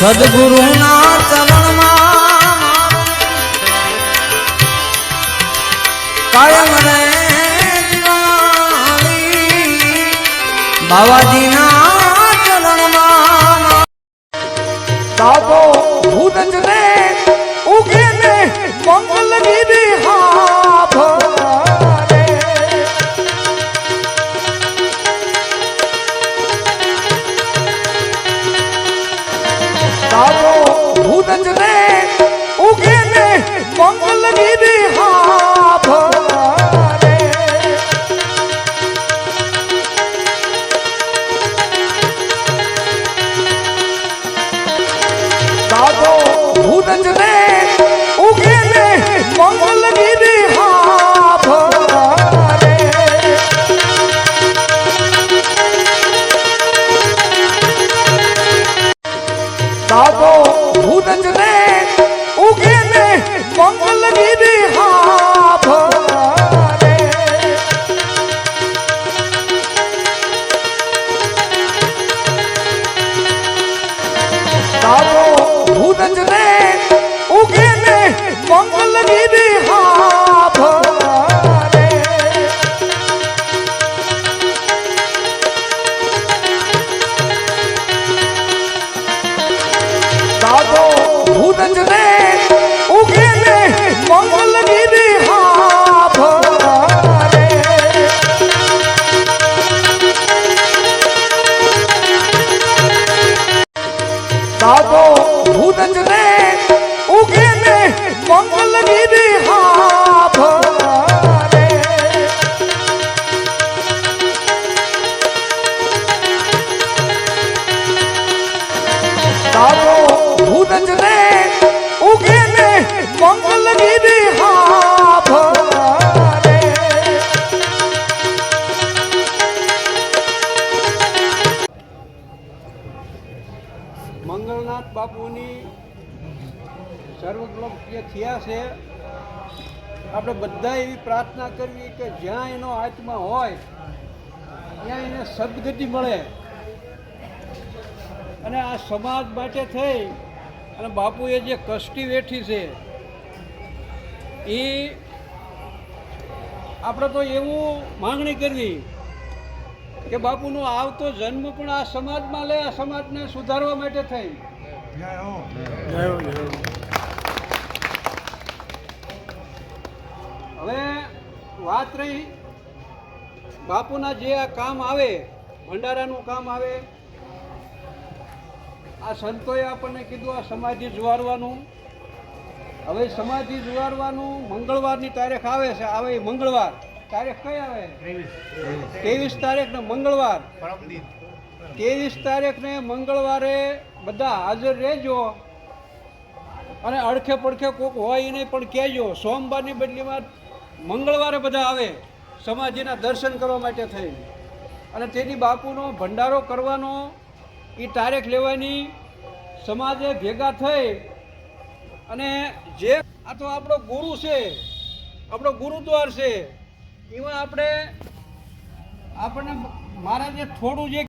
સદગુરુના ચરણમાં કાયમ રે બાવાજીના ચરણમાં દાદો ભૂત ને. સૂરજ ને ઉગે ને મંગલગીરી દાદો ભૂરજ ને ઉગે ને મંગલગીરી હા ભૂરજ રે મંગળનાથ બાપુની સર્વલોકપ્રિય થયા છે. આપણે બધા એવી પ્રાર્થના કરવી કે જ્યાં એનો આત્મા હોય, ત્યાં એને સદગતિ મળે. અને આ સમાજ માટે થઈ અને બાપુએ જે કષ્ટી વેઠી છે એ આપણે તો એવું માંગણી કરવી કે બાપુનો આવતો જન્મ પણ આ સમાજમાં લે, આ સમાજને સુધારવા માટે થઈ. હવે વાત રહી બાપુના જે આ કામ આવે, ભંડારાનું કામ આવે, આ સંતોએ આપણને કીધું આ સમાધિ જુવારવાનું. હવે સમાધિ જુવારવાનું મંગળવારની તારીખ આવે છે. આવે મંગળવાર. તારીખ કઈ આવે? ત્રેવીસ તારીખને મંગળવાર. ત્રેવીસ તારીખને મંગળવારે બધા હાજર રહેજો. અને અડખે પડખે કોક હોય નહીં, પણ કહેજો, સોમવારની બદલીમાં મંગળવારે બધા આવે સમાધિના દર્શન કરવા માટે થઈ અને તેથી બાપુનો ભંડારો કરવાનો એ તારીખ લેવાની સમાજે ભેગા થઈ અને જે આ તો આપણો ગુરુ છે, આપણો ગુરુદ્વાર છે, એમાં આપણે, આપણને મારા જે થોડું જે